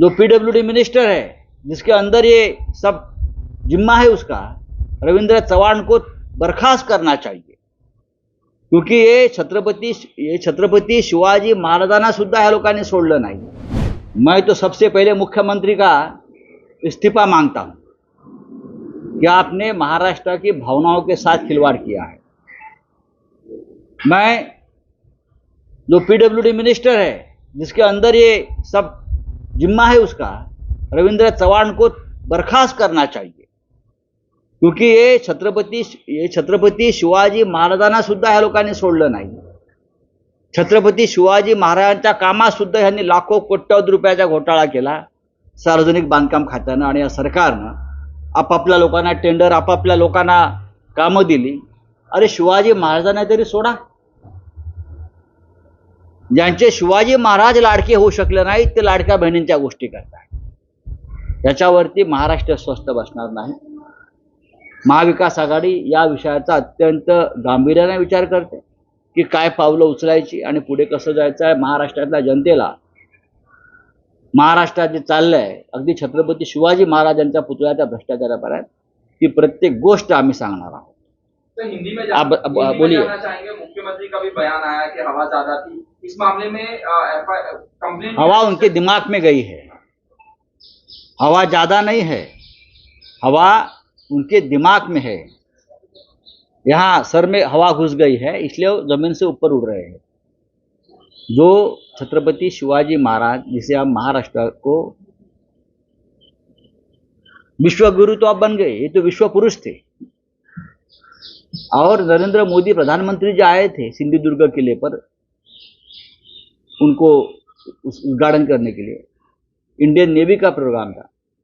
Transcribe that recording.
जो PWD minister है, जिसके अंदर ये सब जिम्मा है उसका, रविंद्र चव्हाण को बर्खास्त करना चाहिए। क्योंकि ये छत्रपती ये छत्रपती शिवाजी महाराजांना सुद्धा ह्या लोकांनी सोडलं नाही। मैं तो सबसे पहले मुख्यमंत्री का इस्तीफा माँगता हूँ कि आपने महाराष्ट्र की भावनाओं के साथ खिलवाड़ किया है। मैं जो पीडब्ल्यूडी मिनिस्टर है, जिसके अंदर ये सब जिम्मा है उसका। रविंद्र चव्हाण को बर्खास्त करना चाहिए। क्योंकि ये छत्रपती ये छत्रपती शिवाजी महाराजांना सुद्धा ह्या लोकांनी सोडलं नाही. छत्रपती शिवाजी महाराजांच्या कामात सुद्धा ह्यांनी लाखो कोट्यवधी रुपयाचा घोटाळा केला. सार्वजनिक बांधकाम खात्यानं आणि या सरकारनं आपापल्या लोकांना टेंडर आपापल्या लोकांना कामं दिली. अरे शिवाजी महाराजांना तरी सोडा. ज्यांचे शिवाजी महाराज लाडके होऊ शकले नाहीत ते लाडक्या बहिणींच्या गोष्टी करतात. याच्यावरती महाराष्ट्र स्वस्थ बसणार नाही. महाविकास आघाडी या विषयाचा अत्यंत गांभीर्याने विचार करते की काय पावलं उचलायची आणि पुढे कसं जायचं आहे महाराष्ट्रातल्या जनतेला. महाराष्ट्रात जे चाललंय अगदी छत्रपती शिवाजी महाराजांच्या पुतळ्याच्या भ्रष्टाचारापर्यंत ही प्रत्येक गोष्ट आम्ही सांगणार आहोत. तो बोलिए। चाहेंगे मुख्यमंत्री का भी बयान आया कि हवा ज्यादा थी? इस मामले में कंप्लेन हवा उनके दिमाग में गई है। हवा ज़्यादा नहीं है। हवा उनके दिमाग में है। यहाँ सर में हवा घुस गई है, इसलिए वो ज़मीन से ऊपर उड़ रहे हैं। जो छत्रपति शिवाजी महाराज, जिसे आप महाराष्ट्र को विश्व गुरु तो आप बन गए, ये तो विश्व पुरुष थे। और नरेंद्र मोदी प्रधानमंत्री जो आए थे सिंधुदुर्ग किले पर। उनको उद्घाटन करने के लिए। इंडियन नेवी का प्रोग्राम था।